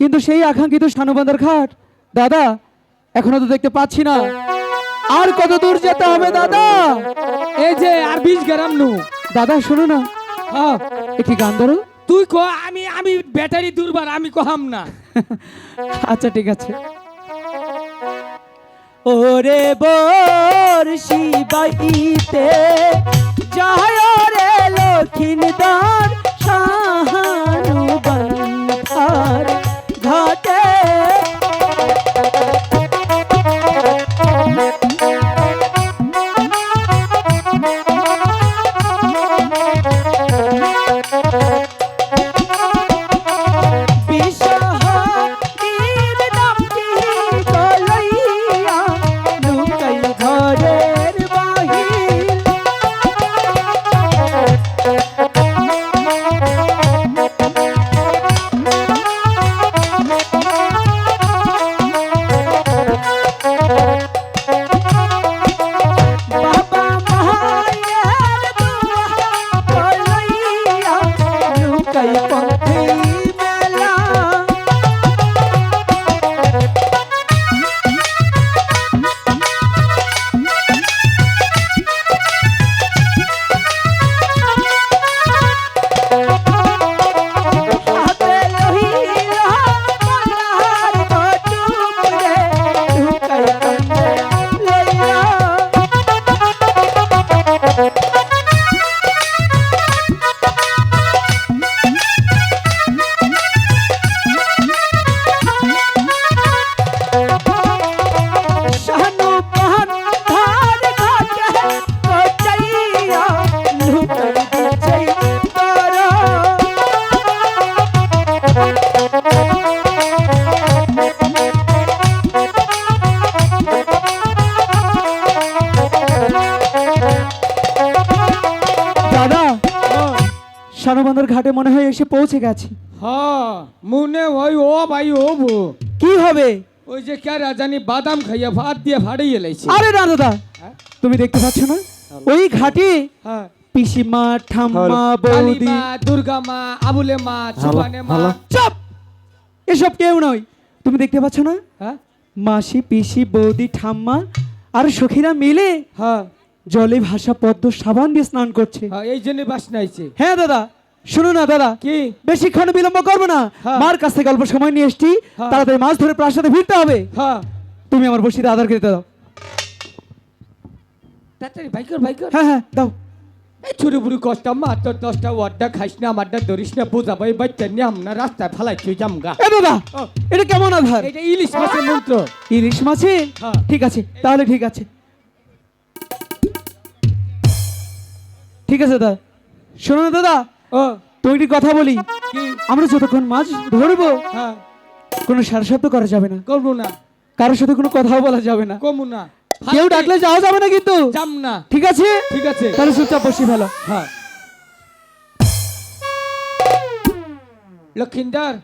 কিন্তু সেই আকাঙ্ক্ষিত সানুবান্ধার ঘাট দাদা এখনও তো দেখতে পাচ্ছি না। আর কত দূর যেতে হবে দাদা? এই যে আর বিশ গ্রাম নু। দাদা শোনো না। হ্যাঁ একটি গান ধরো? তুই কো আমি আমি ব্যাটারি দুর্বার আমি কহাম না। আচ্ছা ঠিক আছে। ওরে বর্ষি বাইতে যায় রে লক্ষিণদার শাহানু বন্ধার। ঘাটে পৌঁছে গেছি। হ্যাঁ মনে ওই ও ভাই ও বো কি হবে? ওই যে কে রাজানি বাদাম খাইয়া ভাত দিয়ে ফাড়িয়ে লাইছে। আরে না দাদা হ্যাঁ? তুমি দেখতে পাচ্ছ না? ওই ঘাটে হ্যাঁ। পিসিমা ঠাম্মা বৌদি। মা দুর্গা মা আবুলে মা সুবানে মা চপ! এসব কেউ নয়। তুমি দেখতে পাচ্ছ না? হ্যাঁ? মাসি পিসি বৌদি ঠাম্মা আর সখীরা মিলে হ্যাঁ। জলে ভাসা পদ্ম সাবান দিয়ে স্নান করছে। হ্যাঁ এই জন্য বাস নাইছে হ্যাঁ দাদা। শুনো না দাদা কি? বেশিক্ষণ বিলম্ব করব না। মার কাছ থেকে অল্প সময় নিয়ে এসছি। তাড়াতাড়ি মাছ ধরে প্রাসাদে ফিরতে হবে। হ্যাঁ তুমি আমার বসিতে আধার খেতে দাও। তাড়াতাড়ি বাইকর বাইকর হ্যাঁ হ্যাঁ দাও। বুড়ি কষ্ট দশটা ওয়ার্ডটা খাইস না আমারটা ধরিস না বোঝাবো এই বাচ্চা নিয়ে আমরা রাস্তায় ফালাই তুই জামগা এ দাদা এটা কেমন আধার? এটা ইলিশ মাছের মন্ত্র। ইলিশ মাছে। ঠিক আছে তাহলে ঠিক আছে। ঠিক আছে দাদা। শোনো না দাদা। তুমি একটি কথা বলি। আমরা যতক্ষণ মাছ ধরবো হ্যাঁ। কোনো সার করা যাবে না। করব না। কারোর সাথে কোনো কথাও বলা যাবে না। কমু না। কেউ ডাকলে যাওয়া যাবে না কিন্তু। যাম না। ঠিক আছে? ঠিক আছে। তাহলে চুপচাপ বসে ফেলো। হ্যাঁ। লক্ষিন্দর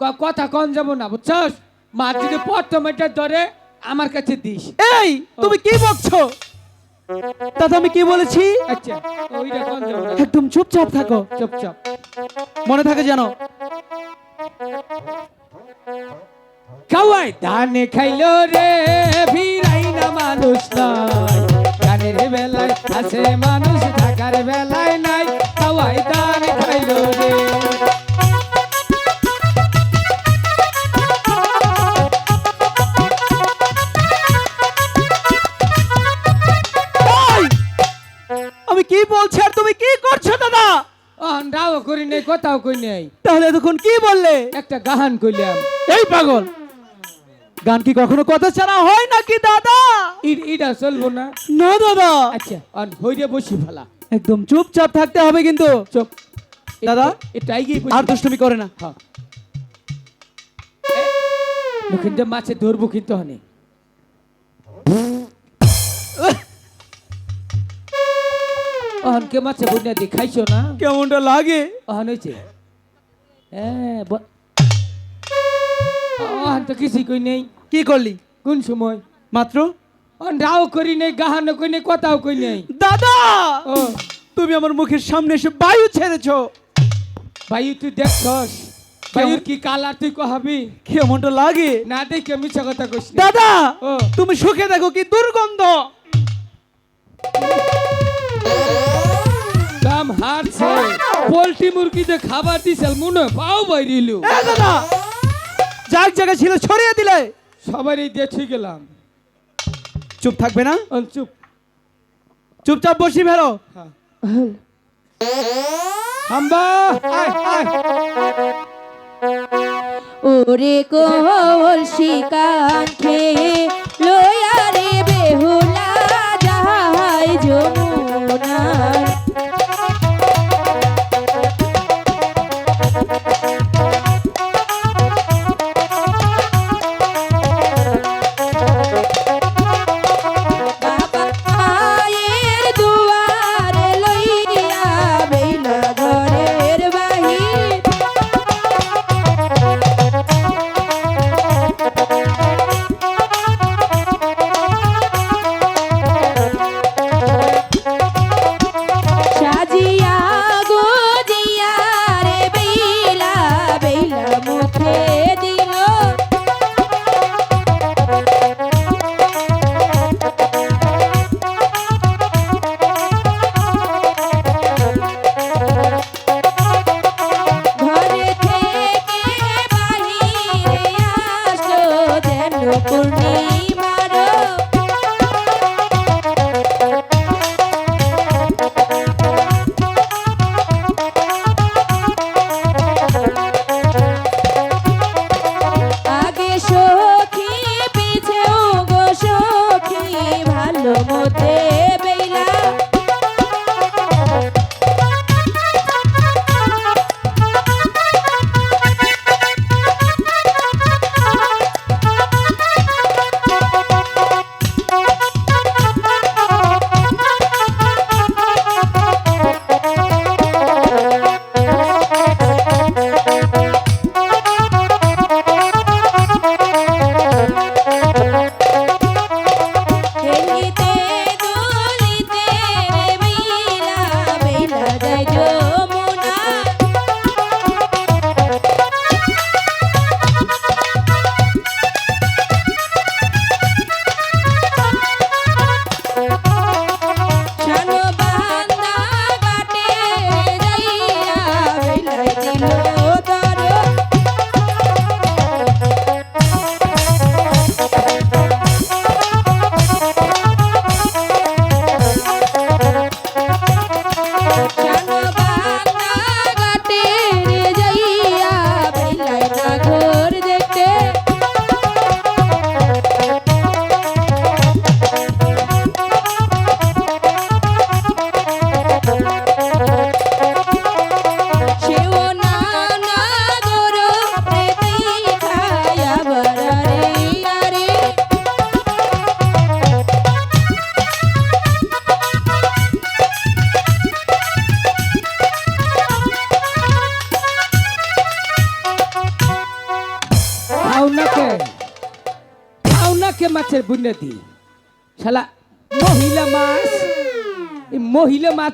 কথা কন যাব না বুঝছস? মার যদি প্রথমেটা ধরে আমার কাছে দিস। এই তুমি কি বকছো? তাতে আমি কি বলেছি? আচ্ছা একদম চুপচাপ থাকো। চুপচাপ। মনে থাকে জানো খাওয়াই ধানে খাইলো রে ভিড়াই না মানুষ নাই। গানের বেলায় আছে মানুষ থাকার বেলায় নাই। খাওয়াই ধান খাইলো রে। বলছি আর তুমি কি করছ দাদা? রাও করি নেই কথাও কই নেই। তাহলে এতক্ষণ কি বললে? একটা গাহান কইলাম। এই পাগল! গান কি কখনো কথা ছাড়া হয় নাকি দাদা? ইটা চলবো না। না দাদা। আচ্ছা আর হইরে বসি ফেলা। একদম চুপচাপ থাকতে হবে কিন্তু। চুপ। দাদা এটাই এগিয়ে আর দুষ্টুমি করে না। হ্যাঁ কিন্তু মাছে ধরবো কিন্তু হনে অহনকে মাছে বন্যা দেখাইছো না? কেমনটা লাগে? অহন হয়েছে হ্যাঁ অহন তো কিছুই কই নেই। কি করলি? কোন সময়? মাত্র? রাও করি নেই গাহানো কই নেই কথাও কই নেই। দাদা! ও। তুমি আমার মুখের সামনে এসে বায়ু ছেড়েছো। ভাই তুই দেখছস? ভাইয়ের কি কালার তুই কহাবি? কেমনটা লাগে? না দেখে মিছা কথা কইস না। দাদা। তুমি সুখে দেখো কি দুর্গন্ধ? হারছে পোল্ট্রি মুরগিতে খাবার দিছিল মনে পাও বাইরিলু। এ দাদা যাক জায়গা ছিল ছড়িয়ে দিলে। সবারই দেখে গেলাম। চুপ থাকবে না? চুপ। চুপচাপ বসি ভেরো হ্যাঁ। হাম্বা আয় আয়। ওরে কোল শিকাঙ্ক্ষে লয়া রে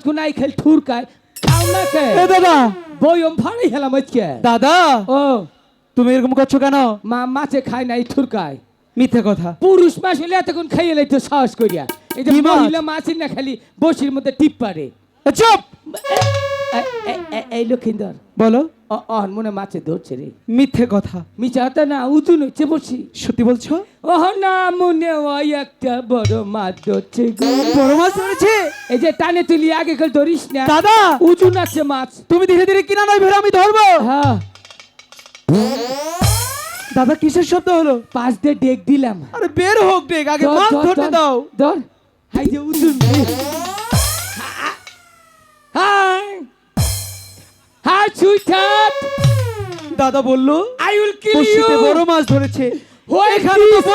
গুনাই খেল ঠুরকায় এ দাদা। বয়ম ফাড়ি হেলাম আজকে। দাদা। ও। তুমি এরকম করছ কেন? মা মাছে খায় নাই ঠুরকায় মিথ্যে কথা। পুরুষ মাছ হলে এতক্ষণ খাইয়ে লাইতো সাহস করিয়া। এই যে মহিলা মাছ? না খালি বসির মধ্যে টিপ পারে। চুপ! এই লক্ষিন্দর। বলো। অহন মনে মাছে ধরছে রে। মিথ্যে কথা। মিছা না উজুন হচ্ছে বসি। সত্যি বলছো? ওহ না মনে হয় একটা বড় মাছ ধরছে গো। বড় মাছ ধরেছে? এই যে টানে তুলি আগে কাল ধরিস না। দাদা! উজুন আছে মাছ। তুমি ধীরে ধীরে কিনা নয় ভেড়া আমি ধরবো। হ্যাঁ। দাদা কিসের শব্দ হলো? পাঁচ দিয়ে ডেক দিলাম। আরে বের হোক ডেক আগে মাছ ধরতে দাও। ধর। হাই যে উজুন হাই হাই সুইটার দাদা বলল আই উইল কিল ইউ বড় মাছ ধরেছে। এখানে তো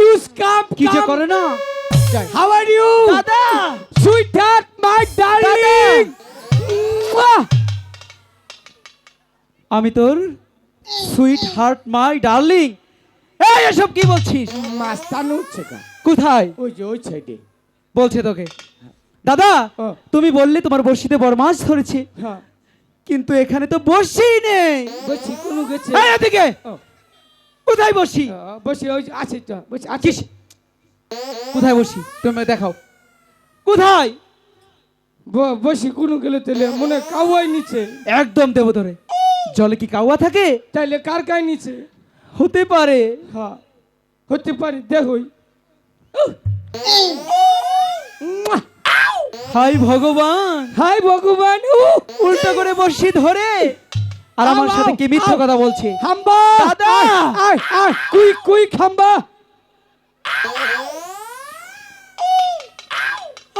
ইউজ কাম কি যে করে না? হাউ আর ইউ দাদা! সুইটার মাই ডার্লিং আমি তোর সুইট হার্ট মাই ডার্লিং এই এসব কি বলছিস? মাস্তান কোথায়? ওই যে ওই সাইডে বলছে তোকে। দাদা। তুমি বললে তোমার বর্ষিতে বড় মাছ ধরেছে। হ্যাঁ। কিন্তু এখানে তো বসি নেই। বসি কোনো গেছে? এই এদিকে। কোথায় বসি? বসি ওই আছে তো বসি আছে। কিস? কোথায় বসি? তুমি দেখাও। কোথায়? বসি কোনো গেলে তাহলে মনে কাওয়াই নিচে। একদম দেব ধরে জলে কি কাওয়া থাকে? তাইলে কার কাই নিচে? হতে পারে। হ্যাঁ হতে পারে দেখই। হাই ভগবান। হাই ভগবান উ, উল্টো করে বসি ধরে। আর আমার সাথে কি মিথ্যা কথা বলছে? হাম্বা দাদা! কুই কুই খাম্বা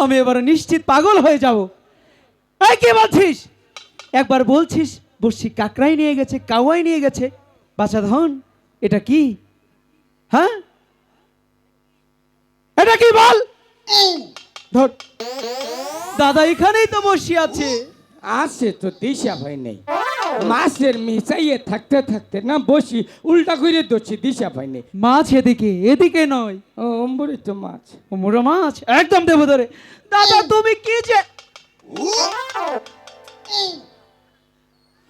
আমি এবার নিশ্চিত পাগল হয়ে যাব। এই কে বলছিস? একবার বলছিস বসি কাকরাই নিয়ে গেছে কাওয়াই নিয়ে গেছে। বাচ্চা ধন এটা কি? হ্যাঁ? এটা কি বল? ধর। দাদা এখানেই তো বসে আছে। আছে তো দিশা ভাই নেই। মাছের মিশাইয়ে থাকতে থাকতে না বসি উল্টা করে দোছি দিশা ভাই নেই। মাছ এদিকে এদিকে নয়। ও অম্বরে তো মাছ। ও মোরা মাছ একদম দেব ধরে দাদা তুমি কি যে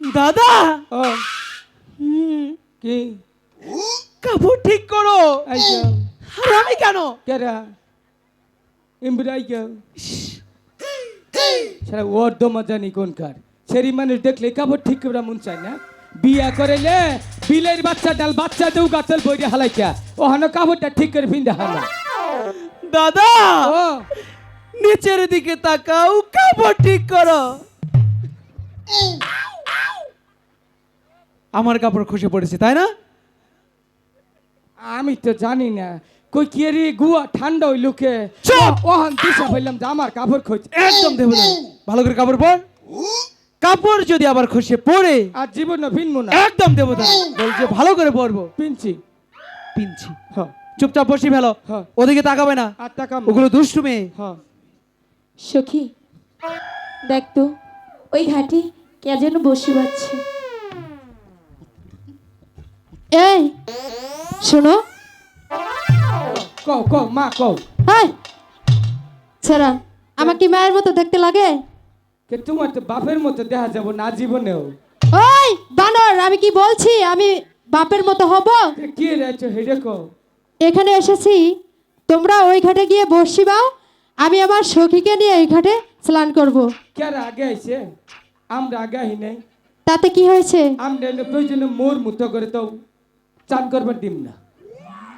দাদা! ও হুম, কি? কাপড় ঠিক করো। আমি কেন? কেরা? ইমরি আই যাও সারা ওর দমা জানি কোনকার। সেরি মানুষ দেখলে কাপড় ঠিক করে মন চায় না। বিয়া করেলে বিলের বাচ্চা ডাল বাচ্চা দেউ গাছল বইরে হালাইকা। ও হানো কাপড়টা ঠিক করে ফিন্দা হালা দাদা! নিচের দিকে তাকাও কাপড় ঠিক করো। আমার কাপড় খসে পড়েছে তাই না? আমি তো জানি না। কই কে রে গুয়া ঠান্ডা হইল কে? চুপ! ওহান দিশা বললাম যে আমার কাপড় খোঁজ। একদম দেব না। ভালো করে কাপড় পর। কাপড় যদি আবার খসে পড়ে আর জীবন না ভিনবো না। একদম দেব না। বলছে ভালো করে পরবো। পিনছি। পিনছি। হ। চুপচাপ বসি ফেলো। হ্যাঁ। ওদিকে তাকাবে না। আর টাকা ওগুলো দুষ্টু মেয়ে। হ। সখী দেখ তো ওই ঘাটে কে যেন বসে পাচ্ছে এই শোনো। কও কও মা কও। হাই ছেড়া আমার কি মায়ের মতো দেখতে লাগে? কে তোমার তো বাপের মতো দেখা যাব না জীবনেও। ওই বানর আমি কি বলছি? আমি বাপের মতো হব? কি রেছো হেডে কও এখানে এসেছি। তোমরা ওই ঘাটে গিয়ে বসি বাও। আমি আমার সখীকে নিয়ে এই ঘাটে স্নান করব। কারা আগে আইছে? আমরা আগে আহি নাই। তাতে কি হয়েছে? আমরা প্রয়োজনে মোর মতো করে তো চান করবার দিম না।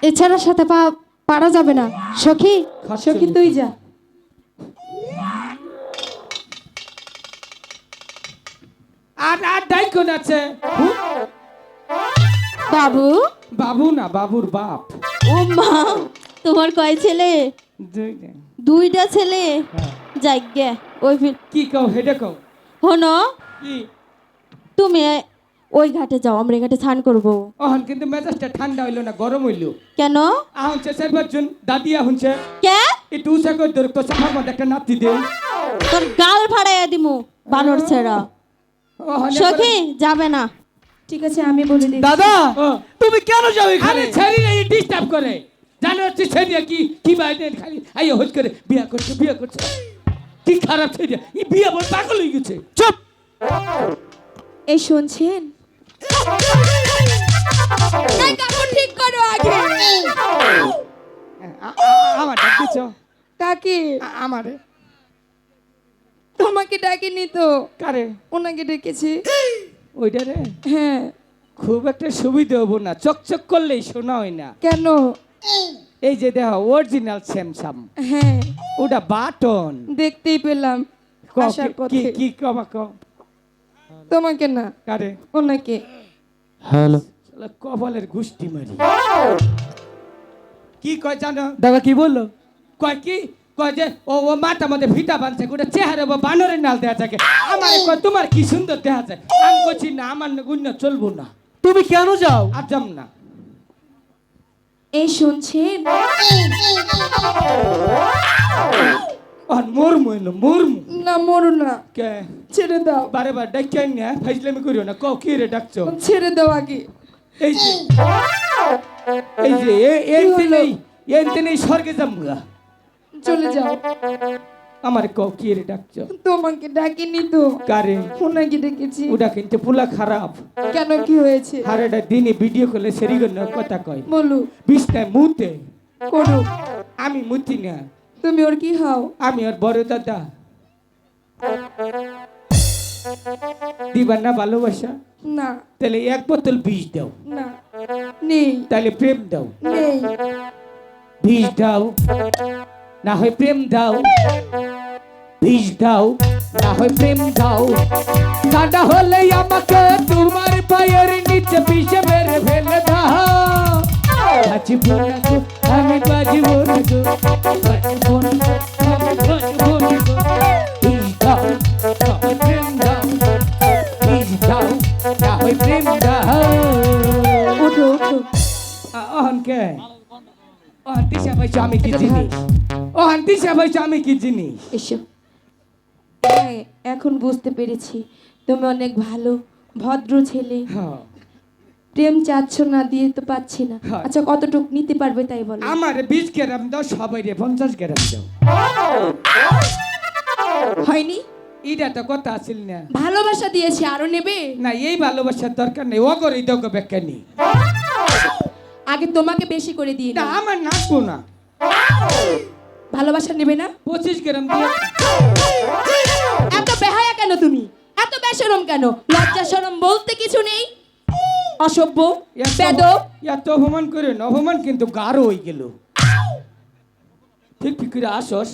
এছাড়া সাথে পা পারা যাবে না। সখী সখী তুই যা। আর আর ডাইকন আছে? বাবু? বাবু না বাবুর বাপ। ও মা তোমার কয় ছেলে? দুইটা। ছেলে? হ্যাঁ। যাই গে ওই কি কও হেডে কও? হনো কি? তুমি ওই ঘাটে যাও আমরা এই ঘাটে স্নান করব। অহন কিন্তু মেজাজটা ঠান্ডা হইল না গরম হইল। কেন? আহুনছে চার পাঁচজন দাদি আহুনছে কে? একটু উঁচা করে ধরে তো সাফার মধ্যে একটা নাতি দে। তোর গাল ফাড়াইয়া দিমু বানর ছেড়া। সখী যাবে না। ঠিক আছে আমি বলে দিই দাদা। তুমি কেন যাও আরে এখানে ছেড়ি না ডিস্টার্ব করে। জানো হচ্ছে ছেড়িয়া কি কি বাইরে খালি। আইয়া হইচ করে বিয়া করছে বিয়া করছে। কি খারাপ এই বিয়া বল পাগল হয়ে গেছে। চুপ। এই শুনছেন? ঠিক করো আগে আ- আ- আমার ডাক। দিছ আমারে। তোমাকে ডাকিনি তো। কারে? ওনাকে ডেকেছি। ওইটা রে? হ্যাঁ। খুব একটা সুবিধা হব না। চকচক করলেই শোনা হয় না। কেন? এই যে দেখ অরিজিনাল স্যামসাং হ্যাঁ। ওটা বাটন। দেখতেই পেলাম আসার কি- পথে। কি কি কমা ক তোমাকে না। কারে? ওনাকে। হ্যালো। কপালের গুষ্টি মারি। কি কয় জানো? দাদা কি বলল? কয় কি? কয় যে ও ও মাথা মধ্যে ভিটা বানছে গোটা চেহারা বা বানরের নাল দেয়া থাকে। আমার কয় তোমার কি সুন্দর দেখা যায়? আমি কইছি না আমার না গুণ্য চলবো না। তুমি কেন যাও? আর যাম না। এই শুনছেন আর মরমু এলো মরমু। না মরু না। কে? ছেড়ে দাও বারে বার ডাক্তার না ফাইজলামি করিও না কও কি রে ডাকছো ছেড়ে দাও আগে এই যে এই যে এ- নেই এনতে নেই স্বর্গে যামগা চলে যাও আমার কও কি রে ডাকছ তোমাকে ডাকিনি তো কারে ওনাকে ডেকেছি ওটা কিন্তু পুলা খারাপ কেন কি হয়েছে আর এটা দিনে ভিডিও করলে সেরি কথা কয় বলো বিষ্ণায় মুতে করো আমি মুতি না তুমি ওর কি হও আমি ওর বড় দাদা দিবার না ভালোবাসা না তাহলে এক বোতল বিষ দাও না নেই তাহলে প্রেম দাও নেই বিষ দাও না হয় প্রেম দাও বিষ দাও না হয় প্রেম দাও দাদা হলে আমাকে তোমার পায়ের নিচে বিষে মেরে ফেলে দাও বাঁচিব না গো, আমি বাজিব না গো বাঁচিব না গো, আমি বাজিব না গো। পাইছো আমি কি জিনিস? অহন দিশা পাইছো আমি কি জিনিস? এসো। হ্যাঁ এখন বুঝতে পেরেছি। তুমি অনেক ভালো ভদ্র ছেলে। হ্যাঁ। প্রেম চাচ্ছ না দিয়ে তো পাচ্ছি না। হ্যাঁ। আচ্ছা কতটুক নিতে পারবে তাই বলো। আমার বিশ গ্রাম দাও সবাই রে পঞ্চাশ গ্রাম দাও। হয়নি? এটা তো কথা আসিল না। ভালোবাসা দিয়েছি আরও নেবে? না এই ভালোবাসার দরকার নেই ও করে দাও বেকানি আগে তোমাকে বেশি করে দিয়ে না। আমার নাচবো না। ভালোবাসা নেবে না? পঁচিশ গ্রাম দিয়ে। এত বেহায়া কেন তুমি? এত বেশরম কেন? লজ্জা শরম বলতে কিছু নেই? অসভ্য এত- বেদব এত অপমান করে অপমান কিন্তু গাঢ় হয়ে গেল। ঠিক ঠিক করে আসস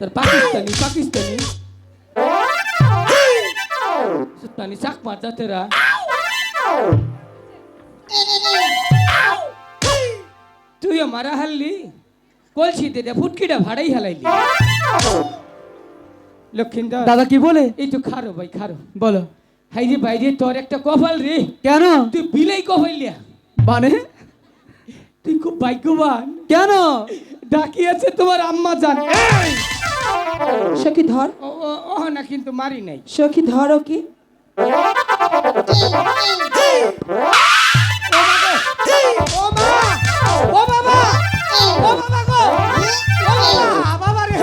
তোর পাকিস্তানি পাকিস্তানি। সুতানি চাক মারতা তেরা। তুই মারা হারলি? কলসি দে ফুটকিটা ভাড়াই হালাইলি। লক্ষিন্দর। দাদা কি বলে? এই তো খারো ভাই খারো। বলো। হাই রে বাইরে তোর একটা কপাল রে। কেন? তুই বিলাই কপাইলিয়া মানে? তুই খুব ভাগ্যবান। কেন? ডাকিয়েছে তোমার আম্মা জান। এই! সখী ধর। ও না কিন্তু মারি নাই। সখী ধর ও মা ও বাবা ও বাবা ও বাবা বাবা রে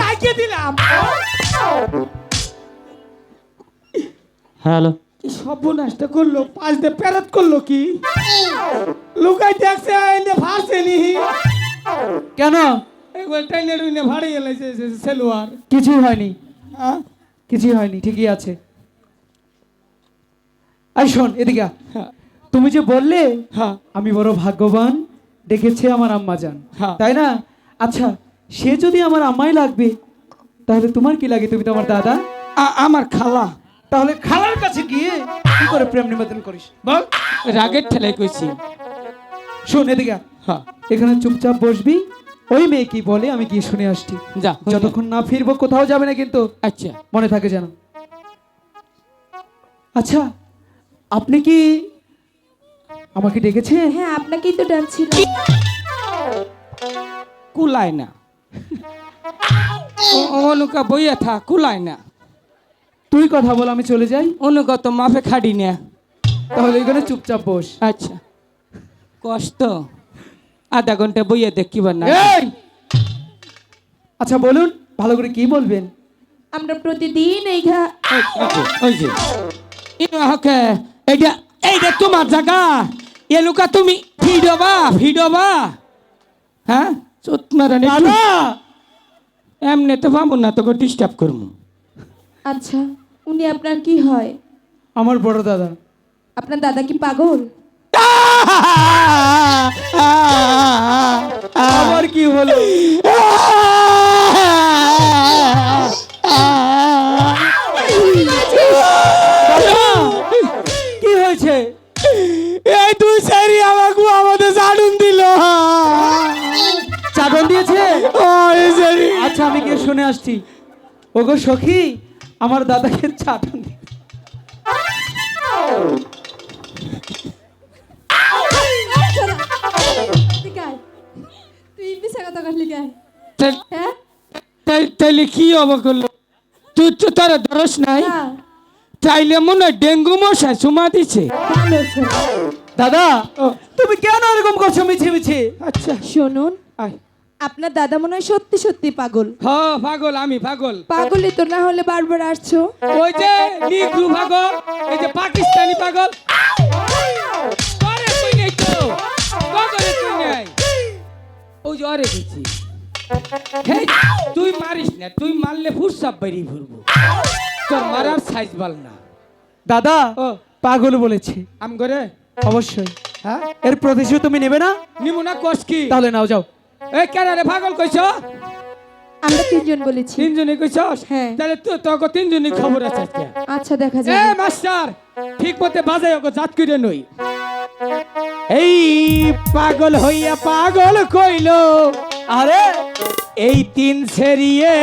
ডাকিয়ে দিলাম হ্যালো। কি সর্বনাশটা করল? পাঁচ দে প্যারাত করল কি? লুকাই দেখছে এনে ফাঁসে নি কেন একবার টাইনে রুইনে ভাড়ে এলাইছে সেলুয়ার। কিছুই হয়নি। হ্যাঁ কিছুই হয়নি ঠিকই আছে। আই শোন এদিকে হ্যাঁ। তুমি যে বললে হ্যাঁ। আমি বড় ভাগ্যবান। ডেকেছে আমার আম্মা যান। হ্যাঁ। তাই না? আচ্ছা সে যদি আমার আম্মাই লাগবে তাহলে তোমার কি লাগে? তুমি তো আমার দাদা। আমার খালা। তাহলে খালার কাছে গিয়ে কি করে প্রেম নিবেদন করিস? বল। রাগের ঠেলাই কইছি। শোন এদিকে হ্যাঁ। এখানে চুপচাপ বসবি। ওই মেয়ে কি বলে আমি গিয়ে শুনে আসছি। যা যতক্ষণ না ফিরবো কোথাও যাবে না কিন্তু। আচ্ছা। মনে থাকে যেন। আচ্ছা আপনি কি আমাকে ডেকেছে? হ্যাঁ আপনাকেই তো ডাকছিলাম। কুলায় না। ও- অনুকা বইয়া থা কুলায় না। তুই কথা বল আমি চলে যাই। অনুকা তো মাফে খাড়ি না। তাহলে এখানে চুপচাপ বস। আচ্ছা। কষ্ট। আধা ঘণ্টা বইয়া দেখিবার না। এই! আচ্ছা বলুন ভালো করে কি বলবেন? আমরা প্রতিদিন এই ঘা ওই- যে, ওই যে। ইনো হকে এইটা এইটা তোমার জায়গা। এলুকা তুমি ভিডবা ভিডবা। হ্যাঁ? চোট মারানি দাদা! এমনি তো পাবো না তোকে ডিস্টার্ব করব আচ্ছা উনি আপনার কি হয়? আমার বড় দাদা। আপনার দাদা কি পাগল? আবার কি হলো? আচ্ছা আমি গিয়ে শুনে আসছি। ওগো সখী আমার দাদাকে হ্যাঁ তাইলে কি অবাক করল তুই তো তারা ধরস নাই। না তাইলে মনে হয় ডেঙ্গু মশা চুমা দিছে। দাদা তুমি কেন এরকম করছ মিছে মিছে আচ্ছা শুনুন। আয়। আপনার দাদা মনে হয় সত্যি সত্যি পাগল। হ পাগল আমি পাগল। পাগলই তো না হলে বারবার আসছো। ওই যে নিগ্রু পাগল এই যে পাকিস্তানি পাগল। করে তুই নেই তো করে তুই নেই। ওই যে অরে গেছি তুই মারিস না তুই মারলে ফুরসাপ বেরিয়ে ফুরবো তোর মারার সাইজ বাল না। দাদা ও। পাগল বলেছে। আম করে অবশ্যই। হ্যাঁ? এর প্রতিশোধ তুমি নেবে না? নিমুনা কস কি? তাহলে নাও যাও। এই কেন রে পাগল কইছ? আমরা তিনজন বলেছি। তিনজনই কইছস হ্যাঁ। তাহলে তো তোকে তিনজনই খবর আছে আচ্ছা দেখা এ মাস্টার ঠিক মতে বাজাই ওকে জাত করে নই। এই পাগল হইয়া পাগল কইল আরে এই তিন সেরিয়ে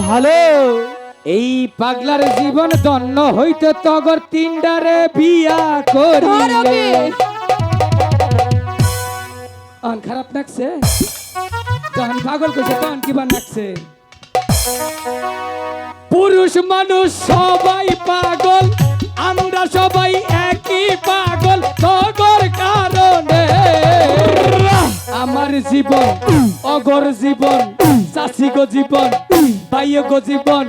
ভালো এই পাগলার জীবন দন্ন হইতে তগর তিনডারে বিয়া করিলে অন খারাপ লাগছে? যখন পাগল কইছে তখন কিবা লাগছে? পুরুষ মানুষ সবাই পাগল, আমরা সবাই একই পাগল, তগর কারণে। আমার জীবন, অগর জীবন চাষিগো জীবন বাইয়গো জীবন,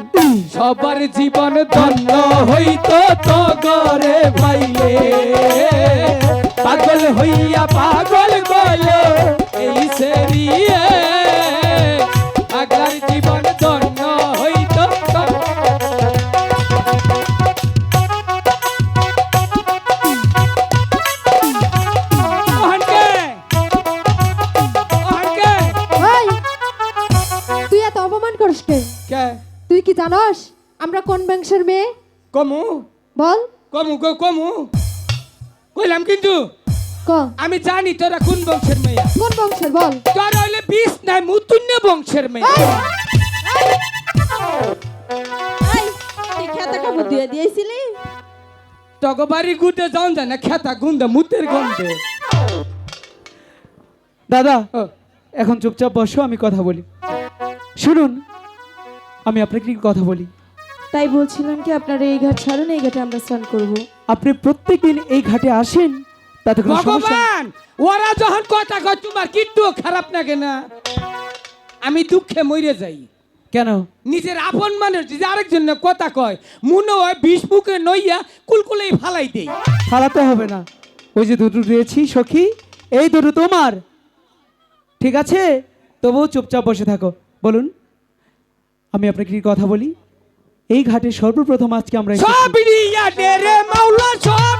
সবার জীবন ধন্য হইত তগরে পাইলে পাগল হইয়া পাগল তুই এত অপমান করিস কে? কে? তুই কি জানস আমরা কোন বংশের মেয়ে? কমু। বল। কমু কমু। কইলাম কিন্তু ক? আমি জানি তোরা কোন বংশের মেয়ে। কোন বংশের? বল। তোরা হইলে বিষ নাই মুতুন্য বংশের মেয়ে। দিয়ে দিয়েছিলি? তগো বাড়ি গুটে যাও যায় না খেতা গুন্দা মুতের গন্ধে। দাদা ও, এখন চুপচাপ বসো আমি কথা বলি। শুনুন আমি আপনাকে কথা বলি? তাই বলছিলাম কি আপনারা এই ঘাট ছাড়ুন এই ঘাটে আমরা স্নান করব। আপনি প্রত্যেকদিন এই ঘাটে আসেন? তাতে কোনো সমস্যা? ভগবান ওরা যখন কথা কয় তোমার কিট্টু খারাপ লাগে না? আমি দুঃখে মরে যাই। কেন? নিজের আপন মানুষ যে আরেকজন কথা কয় মনে হয় বিষ মুখে নইয়া কুলকুলেই ফালাই দেই। ফালাতে হবে না। ওই যে দুটো রয়েছি সখী এই দুটো তোমার। ঠিক আছে? তবুও চুপচাপ বসে থাকো। বলুন আমি আপনাকে কি কথা বলি? এই ঘাটে সর্বপ্রথম আজকে আমরা। সব রে মাওলা সব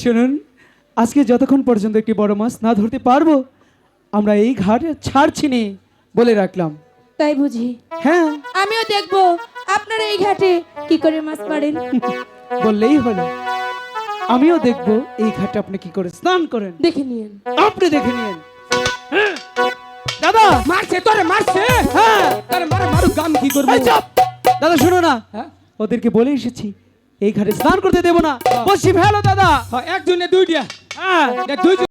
শুনুন আজকে যতক্ষণ পর্যন্ত একটি বড় মাছ না ধরতে পারব আমরা এই ঘাট ছাড়ছি নে বলে রাখলাম। তাই বুঝি? হ্যাঁ। আমিও দেখব আপনারা এই ঘাটে কি করে মাছ মারেন। বললেই হলো। আমিও দেখব এই ঘাটে আপনি কি করে স্নান করেন। দেখে নিয়েন। আপনি দেখে নিন দাদা! মারছে তোরে মারছে! হ্যাঁ। তোরে মারে মারু গাম কি করবে? চাপ! দাদা শোনো না। হ্যাঁ? ওদেরকে বলে এসেছি এই ঘাটে স্নান করতে দেবো না। বসি ফেলো দাদা। একজনে দুইটা। হ্যাঁ। দুইজন